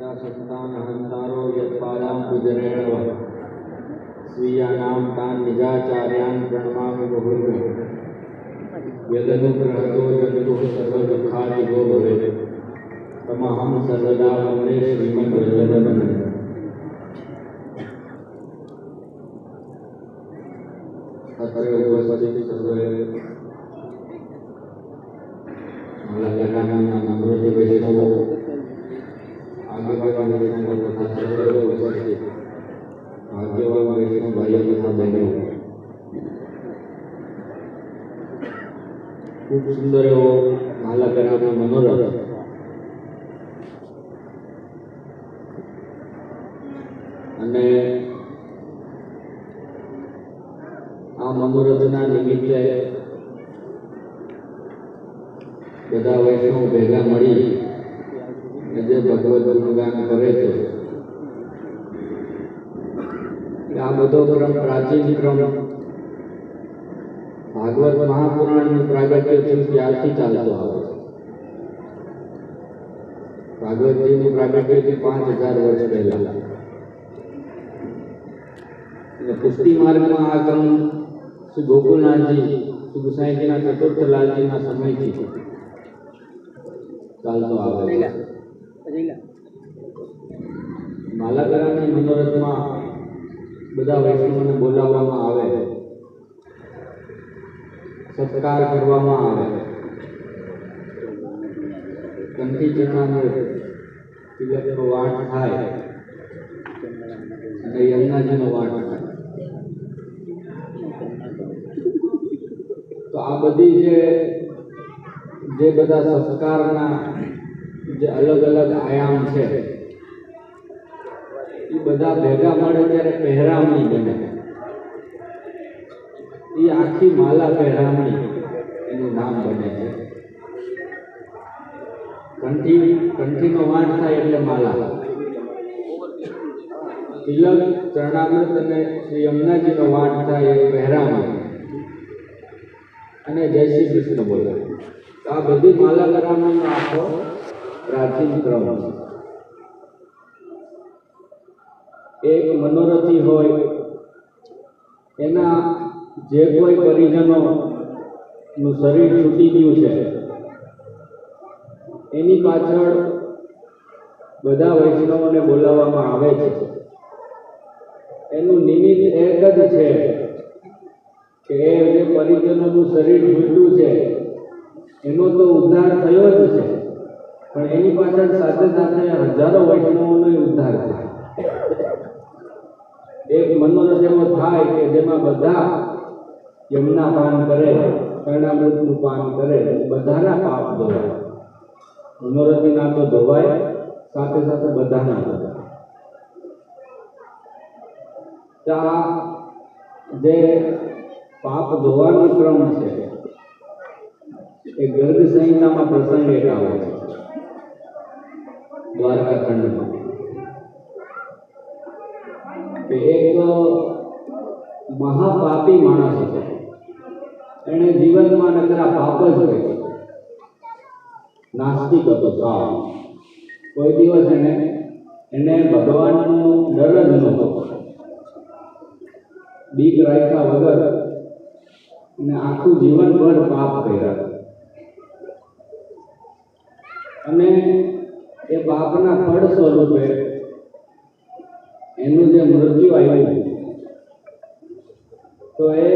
अण्डासन्तानहन्तारो यत्पादां गुजरेणव स्वीयानां तान् निजाचार्यान् प्रणमामि मुहुर्मुहुः यदनुग्रहतो जन्तुः सर्वदुःखादिगो भवेत् तमहं सर्वदा वन्दे श्रीमद्वज्रवन्दनं अत्र उपस्थित सर्वे ખૂબ સુંદર એવો માલાકરાનો મનોરથ. અને આ મનોરથના નિમિત્તે બધા વૈષ્ણવ ભેગા મળી જે ભગવત ગુણગાન કરે છે આ બધો ક્રમ પ્રાચીન ક્રમ ભાગવત મહાપુરાણનું પ્રાગટ્ય છે ત્યારથી ચાલતો આવે છે. ભાગવતજીનું પ્રાગટ્યથી પાંચ હજાર વર્ષ પહેલા. એટલે પુષ્ટિ માર્ગમાં આ કામ શ્રી ગોકુલનાથજી શ્રી ગુસાઈજીના ચતુર્થ લાલજીના સમયથી ચાલતો આવે છે. માલાકરાની મનોરથમાં બધા વૈષ્ણવને બોલાવવામાં આવે સત્કાર કરવામાં આવે કંઠી ચણાને તિલકનો વાટ થાય અને યમુનાજીનો વાટ થાય. તો આ બધી જે જે બધા સંસ્કારના જે અલગ અલગ આયામ છે, એ બધા ભેગા મળે ત્યારે પહેરામણી બને. એ આખી માલા પહેરામણી એનું નામ બને છે. કંઠી, કંઠીનો વાંટ થાય એટલે માલા. તિલક, ચરણામૃત અને શ્રી યમુનાજીનો વાંટ થાય એ પહેરામણી અને જય શ્રી કૃષ્ણ બોલે. આ બધી માલા કરામણીનો આખો પ્રાચીન ક્રમ એક મનોરથી હોય, એના જે કોઈ પરિજનો નું શરીર છૂટી ગયું છે, એની પાછળ બધા વૈષ્ણવોને બોલાવવામાં આવે છે. એનું નિમિત્ત એક જ છે કે એ જે પરિજનોનું શરીર છૂટ્યું છે, એનો તો ઉદ્ધાર થયો જ છે, પણ એની પાછળ સાથે સાથે હજારો વૈષ્ણવોનો ઉદ્ધાર થાય. એક મનોરથ એવો થાય કે જેમાં બધા યમુના પાન કરે કર્ણામૃતનું પાન કરે, બધાના પાપ ધોવાય. મનોરથીના તો ધોવાય, સાથે સાથે બધાના ધોવાય. જે પાપ ધોવાનો ક્રમ છે, એ ગર્ભ સંહિતામાં પ્રસંગ એક આવે છે. દ્વારકા ખંડમાં એક મહાપાપી માણસ હતો. એણે જીવનમાં નકરા પાપ જ કર્યા નાસ્તિક હતો સાવ કોઈ દિવસ એને એને ભગવાનનો ડર જ નહોતો. બીક રાખ્યા વગર અને આખું જીવનભર પાપ કર્યા. અને એ પાપના ફળ સ્વરૂપે એનું જે મૃત્યુ આવ્યું તો એ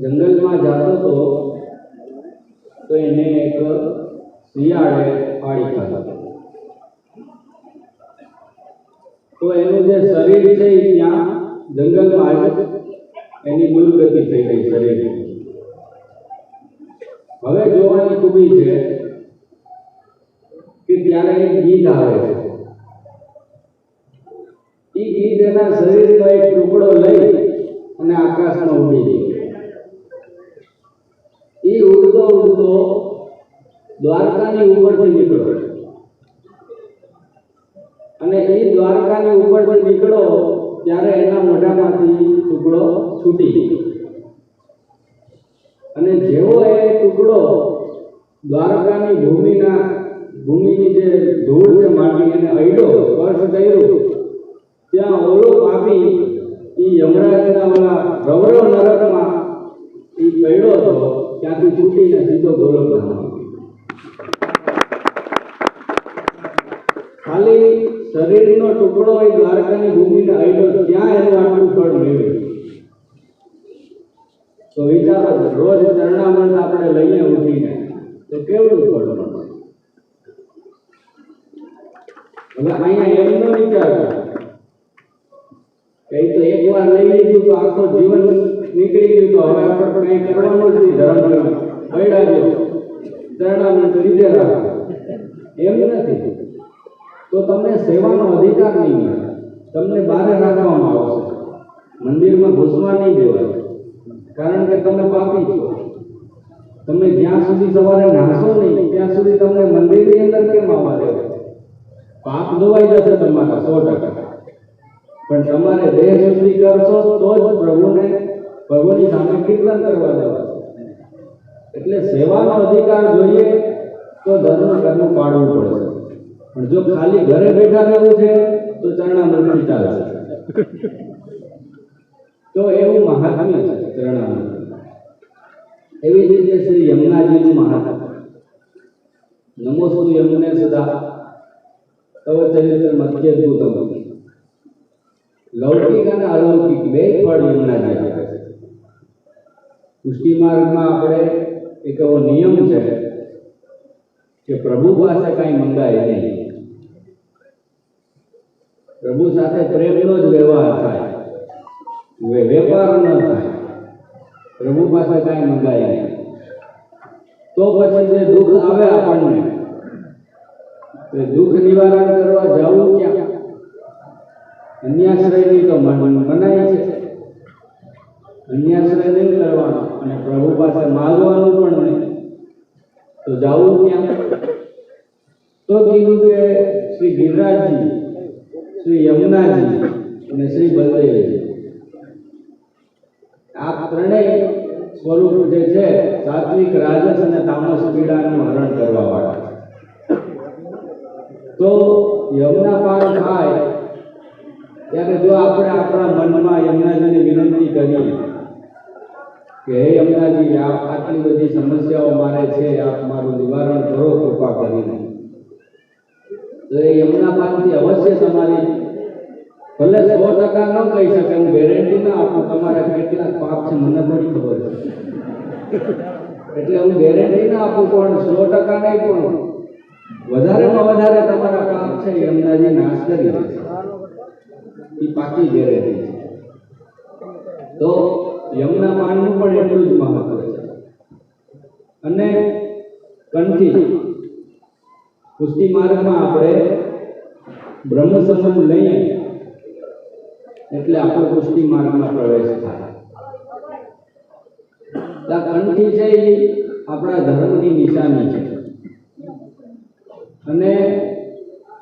જંગલમાં જતો હતો, તો એને એક શિયાળે પાડી ખાધો. તો એનું જે શરીર છે ત્યાં જંગલમાં એની દુર્ગતિ થઈ ગઈ શરીર. હવે જોવાની ખૂબી છે કે ત્યારે એક ગીત આવે છે. એ ગીત એના શરીરનો એક ટુકડો લઈ અને આકાશમાં ઉડી ગયો એ ઉડતો ઉડતો દ્વારકાની ઉપરથી નીકળ્યો. અને એ દ્વારકાની ઉપરથી નીકળ્યો ત્યારે એના મોઢામાંથી ટુકડો છૂટી ગયો. અને જેવો એ ટુકડો દ્વારકાની ભૂમિના, ભૂમિની જે ધૂળ છે માટી, એને અડ્યો સ્પર્શ કર્યું ત્યાં ઓલો પાપી એ યમરાજના ઓલા રૌરવ નરકમાં એ પડ્યો હતો ત્યાંથી છૂટીને સીધો ગોરખધામમાં ખાલી શરીરનો ટુકડો એ દ્વારકાની ભૂમિને અડ્યો ત્યાં એનું આટલું ફળ મેળવ્યું તો વિચારો રોજ ચરણામૃત આપણે લઈએ ઉઠીને તો કેવડું ફળ મળે હવે અહીંયા એમનો વિચાર કરો કે તો એક વાર લઈ લીધું તો આખો જીવન નીકળી ગયું તો હવે આપણે કંઈ કરવાનું જ નહીં. ધર્મ અડ્યા ગયો ચરણામૃત લીધેલા એમ નથી. તો તમને સેવાનો અધિકાર નહીં મળે. તમને બહાર રાખવામાં આવશે. મંદિરમાં ઘૂસવા નહીં દેવાય. કારણ કે તમે પાપી છો. તમે જ્યાં સુધી સવારે નાશો નહીં, ત્યાં સુધી તમને મંદિરની અંદર કેમ આવવા દેવાય? પાપ ધોવાઈ જશે તમારા સો ટકા. પણ તમારે દેહ શુદ્ધિ કરશો તો જ પ્રભુને પ્રભુની સામે કીર્તન કરવા દેવાશે. એટલે સેવાનો અધિકાર જોઈએ તો ધર્મ કર્મ પાડવું પડશે. પણ જો ખાલી ઘરે બેઠા રહેવું છે, તો ચરણામૃતથી ચાલશે. તો એવું મહાત્મ્ય છે ચરણામૃત એવી જ રીતે શ્રી યમુનાજીનું મહાત્મ્ય. નમોસ્તુ યમુને સદા. તવ ચરિત્ર મધ્યભૂતમ લૌકિક અને અલૌકિક બે ફળ યમુનાજી આપે છે પુષ્ટિ માર્ગમાં આપણે એક એવો નિયમ છે કે પ્રભુ પાસે કાંઈ મંગાય નહીં પ્રભુ સાથે પ્રેમનો જ વ્યવહાર થાય વે- વેપાર ન થાય પ્રભુ પાસે કાંઈ મંગાય નહીં તો પછી જે દુઃખ આવે આપણને તે દુઃખ નિવારણ કરવા જવું ક્યાં અન્યાશ્રયની તો મનાય છે. અન્યાશ્રય નહીં કરવાનો અને પ્રભુ પાસે માગવાનું પણ નહીં. તો જવું ક્યાં? તો કીધું કે શ્રી ગિરિરાજજી શ્રી યમુનાજી અને શ્રી બલદેવજી. આ ત્રણેય સ્વરૂપ જે છે, સાત્વિક, રાજસ અને તામસ પીડાનું હરણ કરવા વાળા તો યમુના પાર થાય ત્યારે જો આપણે આપણા મનમાં યમુનાજીને વિનંતી કરીએ કે, હે યમુનાજી, આપ આટલી બધી સમસ્યાઓ મારે છે, આપ મારું નિવારણ કરો કૃપા કરીને. તો એ યમુના પાસેથી અવશ્ય તમારી ભલે સો ટકા ન કહી શકે, હું ગેરંટી ના આપું, તમારા કેટલા પાપ છે, મને થોડી ખબર એટલે હું ગેરંટી ના આપું, પણ સો ટકા નહીં પણ વધારેમાં વધારે તમારા પાપ છે, યમુનાજી નાશ કરી દેશે એ પાકી ગેરંટી છે. તો યમુના પાણીનું પણ એટલું જ મહત્વ છે. અને કંઠી પુષ્ટિ માર્ગમાં આપણે બ્રહ્મ સંબંધ લઈએ, એટલે આપણો પુષ્ટિ માર્ગમાં પ્રવેશ થાય. આ કંઠી છે એ આપણા ધર્મની નિશાની છે. અને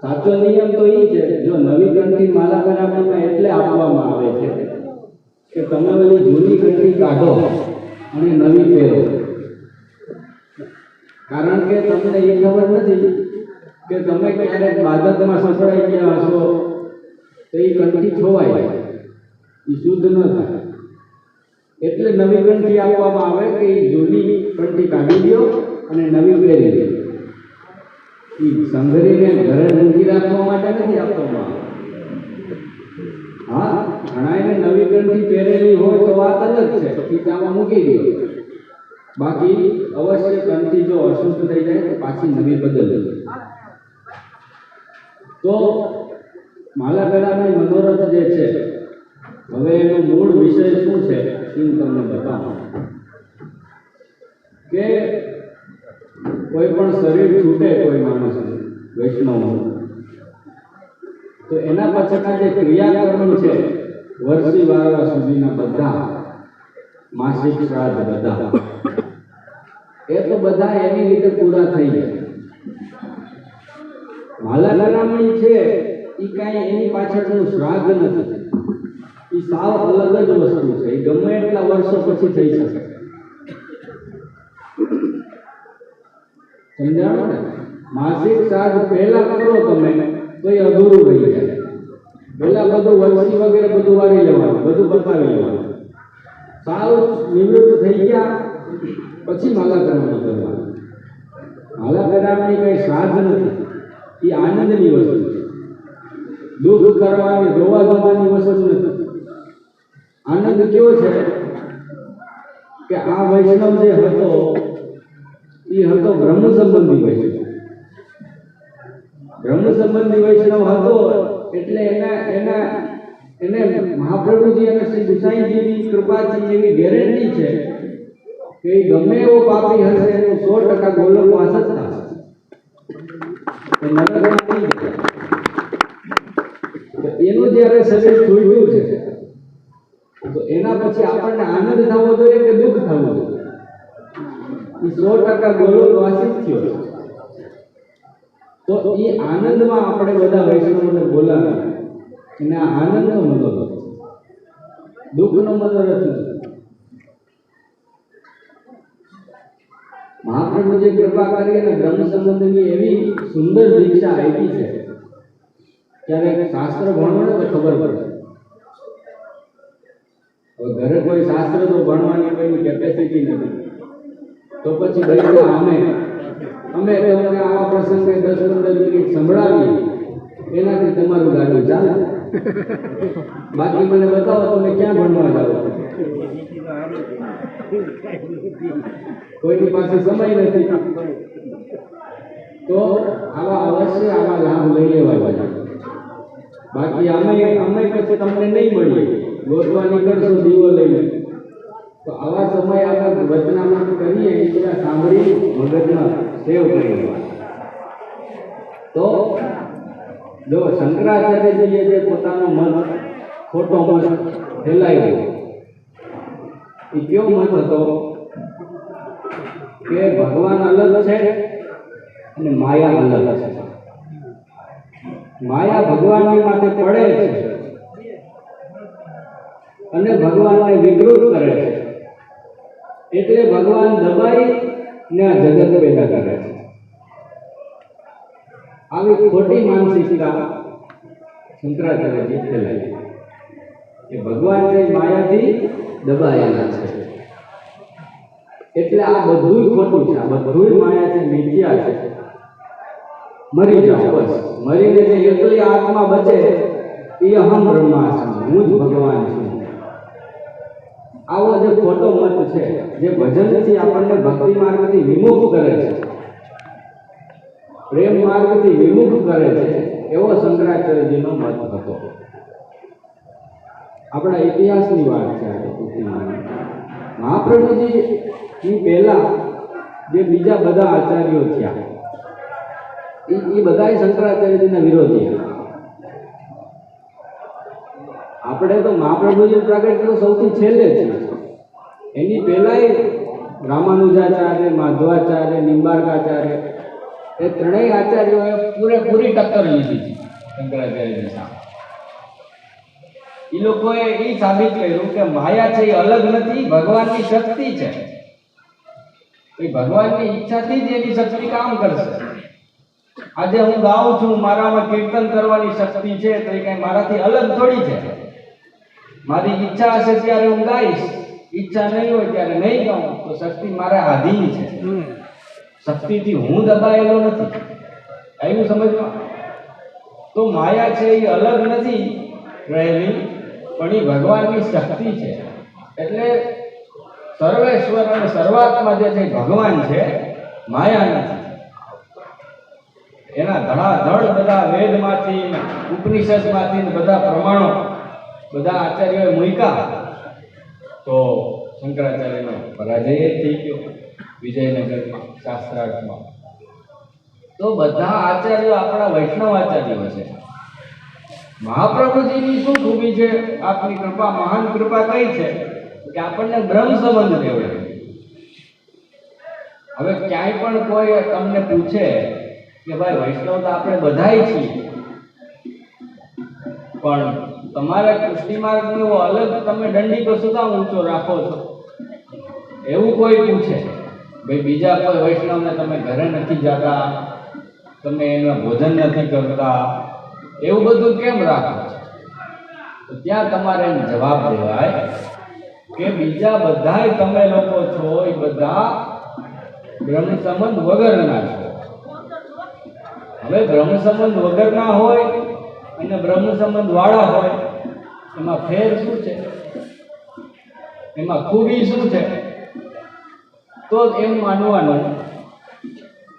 સાચો નિયમ તો એ છે, જો નવી કંઠી માલા બનાવવામાં એટલે આપવામાં આવે છે કે તમે બધી જૂની કંઠી કાઢો અને નવી પહેરો. કારણ કે તમને એ ખબર નથી કે તમે ક્યારેક બાદતમાં સસડાઈ ગયા હશો, તો એ કંઠી ખોવાય એ શુદ્ધ ન થાય. એટલે નવી કંઠી આપવામાં આવે કે એ જૂની કંઠી કાઢી દો અને નવી પહેરી સંઘરીને ઘરે નંગી રાખવા માટે નથી આપવામાં હા ઘણાને નવી કંઠી પહેરેલી હોય તો વાત અલગ છે. ખીચામાં મૂકી દો. બાકી અવશ્ય કંઠી જો અશુદ્ધ થઈ જાય તો પાછી નવી બદલ. તો માલા ગળાની મનોરથ જે છે, હવે એનો મૂળ વિષય શું છે એ હું તમને બતાવું. કે કોઈ પણ શરીર છૂટે કોઈ માણસનું વૈષ્ણવનું તો એના પાછળના જે ક્રિયાકર્મ છે વર્ષી વાળા સુધીના બધા માસિક શ્રાદ્ધ બધા. એ તો બધા એની રીતે પૂરા થઈ જાય માલા ગણામણી છે એ કાંઈ એની પાછળનું શ્રાદ્ધ નથી. એ સાવ અલગ જ વસ્તુ છે. એ ગમે એટલા વર્ષો પછી થઈ શકે. સમજાણું ને? માસિક શ્રાદ્ધ પહેલા કરો તમે, તો એ અધૂરું રહી જાય. પહેલા બધું વરસી વગેરે બધું વારી લેવાનું, બધું બતાવી લેવાનું. સારું નિવૃત્ત થઈ ગયા, પછી માલા કરવાની. કરવાની માલા કરાવવાની કઈ શ્રાદ્ધ નથી, એ આનંદની વસ્તુ છે. દુઃખ કરવાની રોવા ધોવાની વસ્તુ નથી. આનંદ કેવો છે? કે આ વૈષ્ણવ જે હતો, એ હતો બ્રહ્મ સંબંધી વૈષ્ણવ. બ્રહ્મ સંબંધી વૈષ્ણવ હતો એટલે એના એના, એને મહાપ્રભુજી અને શ્રી ગુસાઈજીની કૃપાથી એવી ગેરંટી છે કે ગમે એવો પાપી હશે, એનું સો ટકા ગોલક વાસ જ થશે એનું જ્યારે શરીર ખુલ્યું છે, તો એના પછી આપણને આનંદ થવો જોઈએ કે દુઃખ થવું જોઈએ? સો ટકા ગોલક વાસિત થયો છે. તો એ આનંદમાં આપણે બધા વૈષ્ણવોને બોલાવે અને આ આનંદનો મનોરથ છે. દુઃખનો મનોરથ નથી. મહાપ્રભુજી કૃપા કરી અને બ્રહ્મ સંબંધની એવી સુંદર દીક્ષા આપી છે, ત્યારે શાસ્ત્ર ભણો ને તો ખબર પડે. ઘરે કોઈ શાસ્ત્ર તો ભણવાની કોઈની કેપેસિટી નથી. તો પછી ભાઈ અમે અમે તમને આવા પ્રસંગે દસ પંદર મિનિટ સંભળાવીએ. એનાથી તમારું ગાડું ચાલે. બાકી મને બતાવો, તમે ક્યાં ભણવા જાઓ? કોઈની પાસે સમય નથી. તો આવા અવશ્ય આવા લાભ લઈ લેવા જોઈએ બાકી અમે અમે પછી તમને નહીં મળીએ. ગોતવા નીકળશો દીવો લઈને. તો આવા સમય આપણે વચનામાં કરીએ એ બધા સાંભળી, મગજમાં સેવ લેવા તો જો શંકરાચાર્યજીએ જે પોતાનો મત, ખોટો મત ફેલાવ્યો, એ કયો મત હતો? કે ભગવાન અલગ છે અને માયા અલગ છે? માયા ભગવાનની માથે પડે છે અને ભગવાનને વિકૃત કરે છે. એટલે ભગવાન દબાઈ ને આ જગત પેદા કરે છે. આવી ખોટી માનસિકતા શંકરાચાર્યજી ફેલાવી. કે ભગવાન છે માયાથી દબાયેલા છે. એટલે આ બધું ખોટું છે, આ બધું માયા છે મિથ્યા છે. મરી જાઓ બસ. મરીને જે એકલી આત્મા બચે એ અહમ બ્રહ્માસ્મિ, હું જ ભગવાન છું. આવો જે ખોટો મત છે, જે ભજનથી આપણને ભક્તિ માર્ગથી વિમુખ કરે છે, પ્રેમ માર્ગથી વિમુખ કરે છે, એવો શંકરાચાર્યજીનો મત હતો. આપણા ઇતિહાસની વાત છે મહાપ્રભુજી પહેલા જે બીજા બધા આચાર્યો થયા એ બધાય શંકરાચાર્યજીના વિરોધી હતા. આપણે તો મહાપ્રભુજી પ્રગટ તો સૌથી છેલ્લે છે એની પહેલાય રામાનુજાચાર્ય, માધવાચાર્ય, નિંબાર્કાચાર્ય, એ ત્રણેય આચાર્યોએ પૂરેપૂરી ટક્કર લીધી શંકરાચાર્યની સામે. એ લોકોએ એ સાબિત કર્યું કે માયા છે એ અલગ નથી, ભગવાનની શક્તિ છે. એ ભગવાનની ઈચ્છાથી જ એની શક્તિ કામ કરશે. આજે હું ગાઉં છું, મારામાં કીર્તન કરવાની શક્તિ છે, તો એ કઈ મારાથી અલગ થોડી છે. મારી ઈચ્છા હશે ત્યારે હું ગાઈશ. ઈચ્છા નહીં હોય ત્યારે નહીં ગાઉં. તો શક્તિ મારા આધીન છે. શક્તિથી હું દબાયેલો નથી. આવ્યું સમજમાં? તો માયા છે એ અલગ નથી રહેલી પણ એ ભગવાનની શક્તિ છે. એટલે સર્વેશ્વર અને સર્વાત્મા જે છે ભગવાન છે માયા નથી. એના ધડાધડ બધા વેદમાંથી ઉપનિષદમાંથી બધા પ્રમાણો બધા આચાર્યોએ મૂક્યા તો શંકરાચાર્યનો પરાજય જ થઈ ગયો વિજયનગરમાં, શાસ્ત્રાર્થમાં. તો બધા આચાર્યો આપણા વૈષ્ણવ આચાર્યો છે. મહાપ્રભુજીની શું ખૂબી છે? આપની કૃપા, મહાન કૃપા કઈ છે? કે આપણને બ્રહ્મ સંબંધ કહેવાય હવે ક્યાંય પણ કોઈ તમને પૂછે કે ભાઈ વૈષ્ણવ તો આપણે બધાય છીએ. પણ તમારા કૃષ્ટિ માર્ગનો એવો અલગ તમે દંડી તો સુધા ઊંચો રાખો છો. એવું કોઈ પૂછે? ભાઈ બીજા કોઈ વૈષ્ણવને તમે ઘરે નથી જતા, તમે એના ભોજન નથી કરતા, એવું બધું કેમ રાખો છો? ત્યાં તમારે એમ જવાબ દેવાય કે બીજા બધાય તમે લોકો છો, એ બધા બ્રહ્મ સંબંધ વગરના છો. હવે બ્રહ્મ સંબંધ વગરના હોય અને બ્રહ્મ સંબંધ વાળા હોય, એમાં ફેર શું છે? એમાં ખૂબી શું છે? તો એમ માનવાનું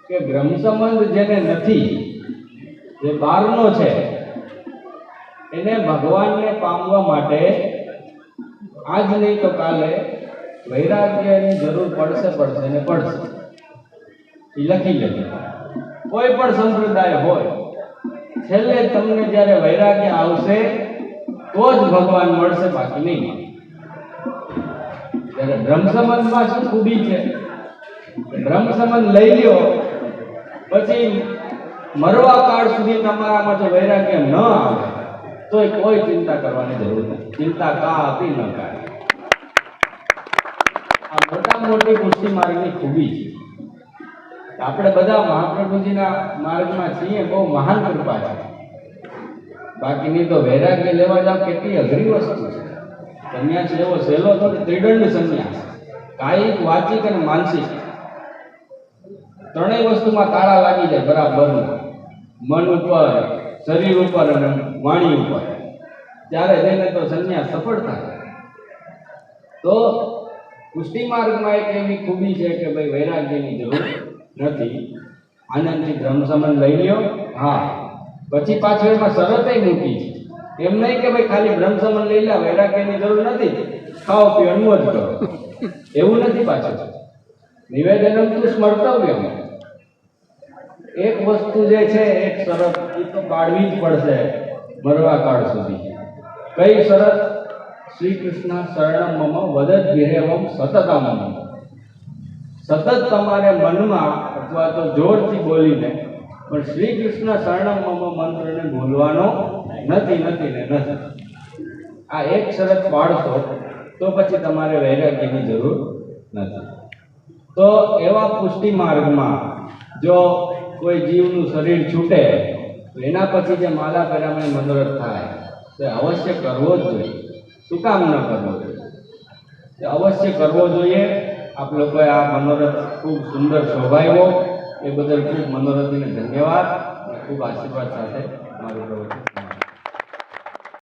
કે બ્રહ્મ સંબંધ જેને નથી, જે બહારનો છે, એને ભગવાનને પામવા માટે આજ નહીં તો કાલે વૈરાગ્યની જરૂર પડશે પડશે ને પડશે. એ લખી લેજો. કોઈ પણ સંપ્રદાય હોય છેલ્લે તમને જ્યારે વૈરાગ્ય આવશે, તો જ ભગવાન મળશે, બાકી નહીં ત્યારે બ્રહ્મ સંબંધમાં શું ખૂબી છે? બ્રહ્મ સંબંધ લઈ લ્યો, પછી મરવા કાળ સુધી તમારામાં જો વૈરાગ્ય ન આવે તો કોઈ ચિંતા કરવાની જરૂર નથી. ચિંતા કા આપી ન કાઢે. આ મોટા મોટી પુષ્ટિ માર્ગની ખૂબી છે. આપણે બધા મહાપ્રભુજીના માર્ગમાં છીએ, બહુ મહાન કૃપા છે. બાકીની તો વૈરાગ્ય લેવા જાવ કેટલી અઘરી વસ્તુ છે. સંન્યાસ લેવો સહેલો તો ત્રિદંડ સંન્યાસ. કાયિક, વાચિક અને માનસિક. ત્રણેય વસ્તુમાં તાળા લાગી જાય બરાબર મન ઉપર, શરીર ઉપર અને વાણી ઉપર. ત્યારે જઈને તો સંન્યાસ સફળ થાય. તો પુષ્ટિ માર્ગમાં એક એવી ખૂબી છે કે ભાઈ વૈરાગ્યની જરૂર નથી. આનંદથી બ્રહ્મ સંબંધ લઈ લ્યો. હા. પછી પાછળ એમાં શરત મૂકી. છે એમ નહીં કે ભાઈ ખાલી બ્રહ્મ સંબંધ લઈ લે વૈરાગ્યની જરૂર નથી. ખાઓ, પીઓ મોજ કરો. એવું નથી પાછળ નિવેદનમ તું સ્મર્તવ્ય એક વસ્તુ જે છે, એક શરત, એ તો પાડવી જ પડશે મરવા કાળ સુધી. કઈ શરત? શ્રી કૃષ્ણ શરણમ મમ વદત વિરેવમ સતતમ સતત તમારે મનમાં અથવા તો જોરથી બોલીને, પણ શ્રી કૃષ્ણ શરણમ મમ મંત્રને ભૂલવાનો નથી નથી ને નથી. આ એક શરત પાડશો, તો પછી તમારે વૈરાગ્યની જરૂર નથી. તો એવા પુષ્ટિ માર્ગમાં જો કોઈ જીવનું શરીર છૂટે, તો એના પછી જે માલા પરામણે મનોરથ થાય, તે અવશ્ય કરવો જ જોઈએ. શું કામ ન કરવો જોઈએ? અવશ્ય કરવો જોઈએ આપ લોકોએ આ મનોરથ ખૂબ સુંદર શોભાવ્યો એ બદલ ખૂબ મનોરથને ધન્યવાદ ખૂબ આશીર્વાદ સાથે મારું પ્રવચન.